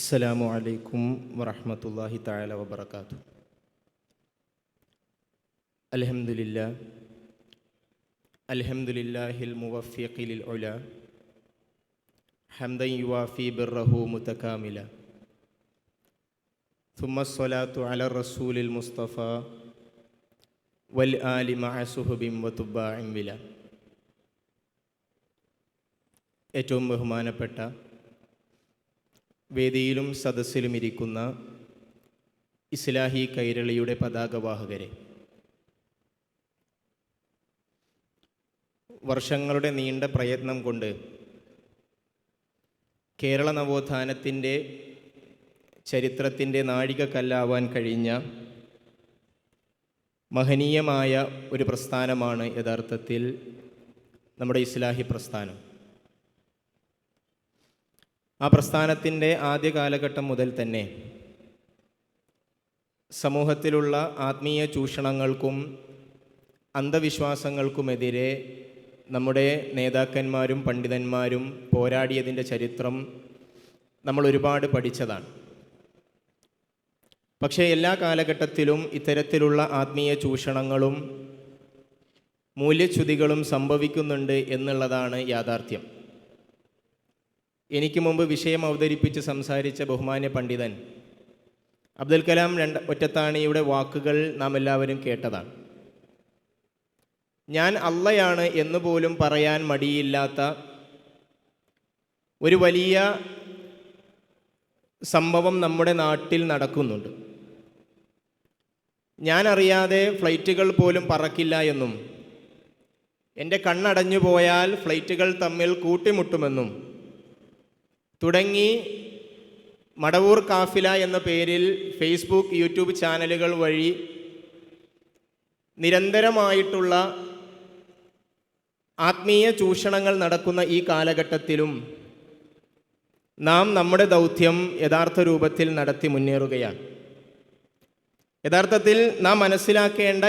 السلام عليكم ورحمة الله تعالى وبركاته الحمد لله الحمد لله الموفق للعلا حمدا يوافي بره متكاملا ثم الصلاة على الرسول المصطفى والآل مع സുഹബ وتباع بلا ഏറ്റവും ബഹുമാനപ്പെട്ട വേദിയിലും സദസ്സിലും ഇരിക്കുന്ന ഇസ്ലാഹി കൈരളിയുടെ പതാകവാഹകരെ. വർഷങ്ങളുടെ നീണ്ട പ്രയത്നം കൊണ്ട് കേരള നവോത്ഥാനത്തിന്റെ ചരിത്രത്തിന്റെ നാഴികക്കല്ലാവാൻ കഴിഞ്ഞ മഹനീയമായ ഒരു പ്രസ്ഥാനമാണ് യഥാർത്ഥത്തിൽ നമ്മുടെ ഇസ്ലാഹി പ്രസ്ഥാനം. ആ പ്രസ്ഥാനത്തിന്റെ ആദ്യ കാലഘട്ടം മുതൽ തന്നെ സമൂഹത്തിലുള്ള ആത്മീയ ചൂഷണങ്ങൾക്കും അന്ധവിശ്വാസങ്ങൾക്കുമെതിരെ നമ്മുടെ നേതാക്കന്മാരും പണ്ഡിതന്മാരും പോരാടിയതിന്റെ ചരിത്രം നമ്മൾ ഒരുപാട് പഠിച്ചതാണ്. പക്ഷേ എല്ലാ കാലഘട്ടത്തിലും ഇത്തരത്തിലുള്ള ആത്മീയ ചൂഷണങ്ങളും മൂല്യച്യുതികളും സംഭവിക്കുന്നുണ്ട് എന്നുള്ളതാണ് യാഥാർത്ഥ്യം. എനിക്ക് മുമ്പ് വിഷയം അവതരിപ്പിച്ച് സംസാരിച്ച ബഹുമാന്യ പണ്ഡിതൻ അബ്ദുൽ കലാം രണ്ട് ഒറ്റത്താണിയുടെ വാക്കുകൾ നാം എല്ലാവരും കേട്ടതാണ്. ഞാൻ അള്ളയാണ് എന്ന് പോലും പറയാൻ മടിയില്ലാത്ത ഒരു വലിയ സംഭവം നമ്മുടെ നാട്ടിൽ നടക്കുന്നുണ്ട്. ഞാൻ അറിയാതെ ഫ്ലൈറ്റുകൾ പോലും പറക്കില്ല എന്നും എന്റെ കണ്ണടഞ്ഞു പോയാൽ ഫ്ലൈറ്റുകൾ തമ്മിൽ കൂട്ടിമുട്ടുമെന്നും തുടങ്ങി മടവൂർ കാഫില എന്ന പേരിൽ ഫേസ്ബുക്ക് യൂട്യൂബ് ചാനലുകൾ വഴി നിരന്തരമായിട്ടുള്ള ആത്മീയ ചൂഷണങ്ങൾ നടക്കുന്ന ഈ കാലഘട്ടത്തിലും നാം നമ്മുടെ ദൗത്യം യഥാർത്ഥ രൂപത്തിൽ നടത്തി മുന്നേറുകയാണ്. യഥാർത്ഥത്തിൽ നാം മനസ്സിലാക്കേണ്ട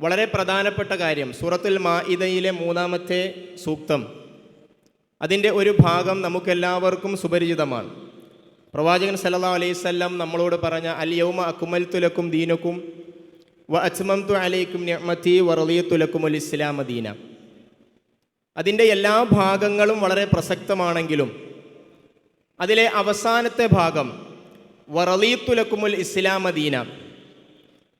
വളരെ പ്രധാനപ്പെട്ട കാര്യം സൂറത്തുൽ മാഇദയിലെ മൂന്നാമത്തെ സൂക്തം അതിന്റെ ഒരു ഭാഗം നമുക്കെല്ലാവർക്കും സുപരിചിതമാണ്. പ്രവാചകൻ സല്ലാ അലൈവല്ലം നമ്മളോട് പറഞ്ഞ അൽ യൗമ അക്കുമൽ തുലക്കും ദീനക്കും വ അച്മം തു അലൈക്കും ഞമത്തി വറലിയ തുലക്കും അൽ ഇസ്ലാമ ദീന. അതിന്റെ എല്ലാ ഭാഗങ്ങളും വളരെ പ്രസക്തമാണെങ്കിലും അതിലെ അവസാനത്തെ ഭാഗം വറലീത്തുലക്കുമുൽ ഇസ്ലാമ ദീന.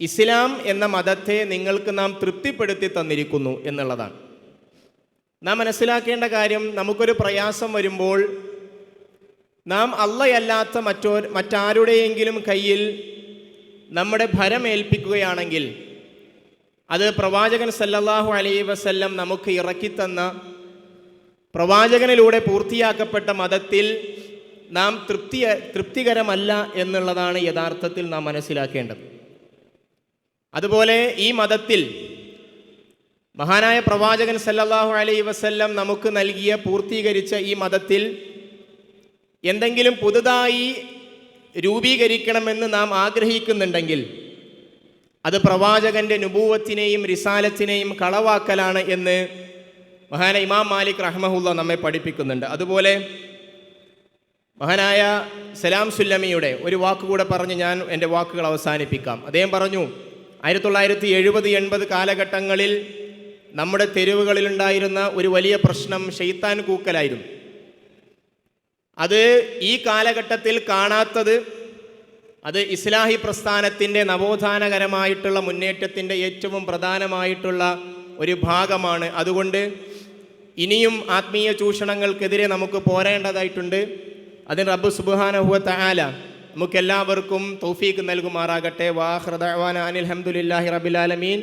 ഇസ്ലാം എന്ന മതത്തെ നിങ്ങൾക്ക് നാം തൃപ്തിപ്പെടുത്തി തന്നിരിക്കുന്നു എന്നുള്ളതാണ്. നാം മനസ്സിലാക്കേണ്ട കാര്യം നമുക്കൊരു പ്രയാസം വരുമ്പോൾ നാം അള്ളയല്ലാത്ത മറ്റോ മറ്റാരുടെയെങ്കിലും കയ്യിൽ നമ്മുടെ ഭരമേൽപ്പിക്കുകയാണെങ്കിൽ അത് പ്രവാചകൻ സല്ലല്ലാഹു അലൈ വസല്ലം നമുക്ക് ഇറക്കിത്തന്ന പ്രവാചകനിലൂടെ പൂർത്തിയാക്കപ്പെട്ട മതത്തിൽ നാം തൃപ്തി തൃപ്തികരമല്ല എന്നുള്ളതാണ് യഥാർത്ഥത്തിൽ നാം മനസ്സിലാക്കേണ്ടത്. അതുപോലെ ഈ മതത്തിൽ മഹാനായ പ്രവാചകൻ സല്ലല്ലാഹു അലൈ വസല്ലം നമുക്ക് നൽകിയ പൂർത്തീകരിച്ച ഈ മതത്തിൽ എന്തെങ്കിലും പുതുതായി രൂപീകരിക്കണമെന്ന് നാം ആഗ്രഹിക്കുന്നുണ്ടെങ്കിൽ അത് പ്രവാചകന്റെ നുപൂവത്തിനെയും റിസാലത്തിനെയും കളവാക്കലാണ് എന്ന് മഹാന ഇമാം മാലിക് റഹ്മഹുല്ല നമ്മെ പഠിപ്പിക്കുന്നുണ്ട്. അതുപോലെ മഹാനായ സലാം സുല്ലമിയുടെ ഒരു വാക്കുകൂടെ പറഞ്ഞ് ഞാൻ എന്റെ വാക്കുകൾ അവസാനിപ്പിക്കാം. അദ്ദേഹം പറഞ്ഞു ആയിരത്തി തൊള്ളായിരത്തി എഴുപത് എൺപത് കാലഘട്ടങ്ങളിൽ നമ്മുടെ തെരുവുകളിലുണ്ടായിരുന്ന ഒരു വലിയ പ്രശ്നം ഷെയ്ത്താൻ കൂക്കലായിരുന്നു. അത് ഈ കാലഘട്ടത്തിൽ കാണാത്തത് അത് ഇസ്ലാഹി പ്രസ്ഥാനത്തിന്റെ നവോത്ഥാനകരമായിട്ടുള്ള മുന്നേറ്റത്തിന്റെ ഏറ്റവും പ്രധാനമായിട്ടുള്ള ഒരു ഭാഗമാണ്. അതുകൊണ്ട് ഇനിയും ആത്മീയ ചൂഷണങ്ങൾക്കെതിരെ നമുക്ക് പോരേണ്ടതായിട്ടുണ്ട്. അതിന് റബ്ബു സുബാനഹുവ ആല നമുക്കെല്ലാവർക്കും തൗഫീക്ക് നൽകുമാറാകട്ടെ. വാഹൃദാൻ അനിൽ ഹംദുലില്ലാഹി റബിലാലമീൻ